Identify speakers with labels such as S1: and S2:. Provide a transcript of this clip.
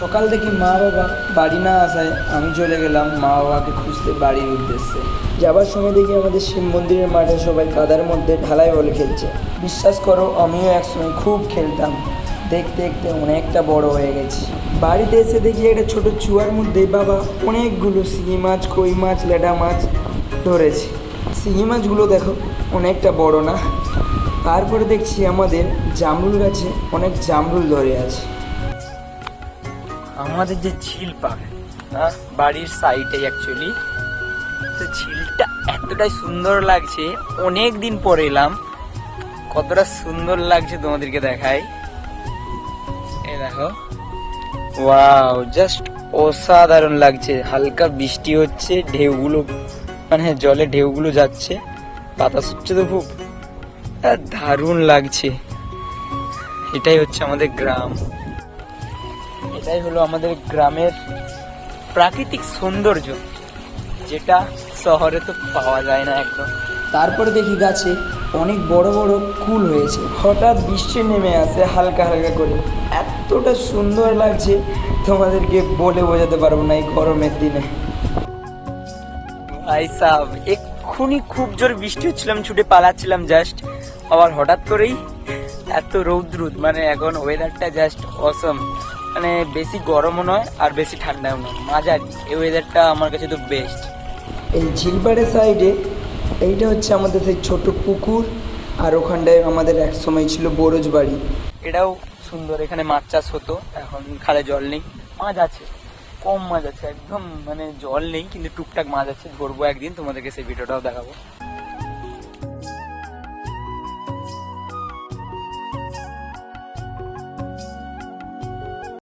S1: সকাল থেকে মা বাবা বাড়ি না আসায় আমি চলে গেলাম মা বাবাকে খুঁজতে বাড়ির উদ্দেশ্যে। যাবার সময় দেখি আমাদের শিব মন্দিরের মাঠে সবাই কাদার মধ্যে ঢালাই বল খেলছে। বিশ্বাস করো, আমিও একসময় খুব খেলতাম। দেখতে দেখতে অনেকটা বড় হয়ে গেছি। বাড়িতে এসে দেখি একটা ছোট চুয়ার মধ্যে বাবা অনেকগুলো শিঙি মাছ, কই মাছ, লেডা মাছ ধরেছে। শিঙি মাছগুলো দেখো, অনেকটা বড় না? তারপরে দেখছি আমাদের জামরুল গাছে অনেক জামরুল ধরে আছে। আমাদের যে ঝিল পাবে হ্যাঁ বাড়ির সাইডে অ্যাকচুয়ালি তো ঝিলটা এতটাই সুন্দর লাগছে অনেক দিন পরে এলাম, কতটা সুন্দর লাগছে তোমাদেরকে দেখাই। এ দেখো। ওয়াও জাস্ট অসাধারণ লাগছে, হালকা বৃষ্টি হচ্ছে, ঢেউগুলো মানে জলে ঢেউগুলো যাচ্ছে, বাতাস হচ্ছে তো খুব দারুণ লাগছে। এটাই হচ্ছে আমাদের গ্রাম। এটাই হলো আমাদের গ্রামের প্রাকৃতিক সৌন্দর্য যেটা শহরে তো পাওয়া যায় না একদম। তারপরে দেখি গাছে অনেক বড় বড় কুল হয়েছে। হঠাৎ বৃষ্টি নেমে আসে হালকা হালকা করে। এতটা সুন্দর লাগছে তোমাদেরকে বলে বোঝাতে পারব না এই গরমের দিনে। ভাই সাহ এক্ষুনি খুব জোর বৃষ্টি হচ্ছিলাম ছুটে পালাচ্ছিলাম জাস্ট আবার হঠাৎ করেই এত রৌদ্র মানে এখন ওয়েদারটা জাস্ট অসম মানে বেশি গরমও নয় আর বেশি ঠান্ডাও নয়। মাঝারি। এই ওয়েদারটা আমার কাছে তো বেস্ট এই ঝিলপাড়ের সাইডে এইটা হচ্ছে আমাদের সেই ছোট পুকুর আর ওখানটায় আমাদের এক সময় ছিল বরজ বাড়ি। এটাও সুন্দর এখানে মাছ চাষ হতো এখন খালে জল নেই। মাছ আছে কম মাছ আছে একদম মানে জল নেই কিন্তু টুকটাক মাছ আছে। ধরবো একদিন তোমাদেরকে সেই ভিডিওটাও দেখাবো।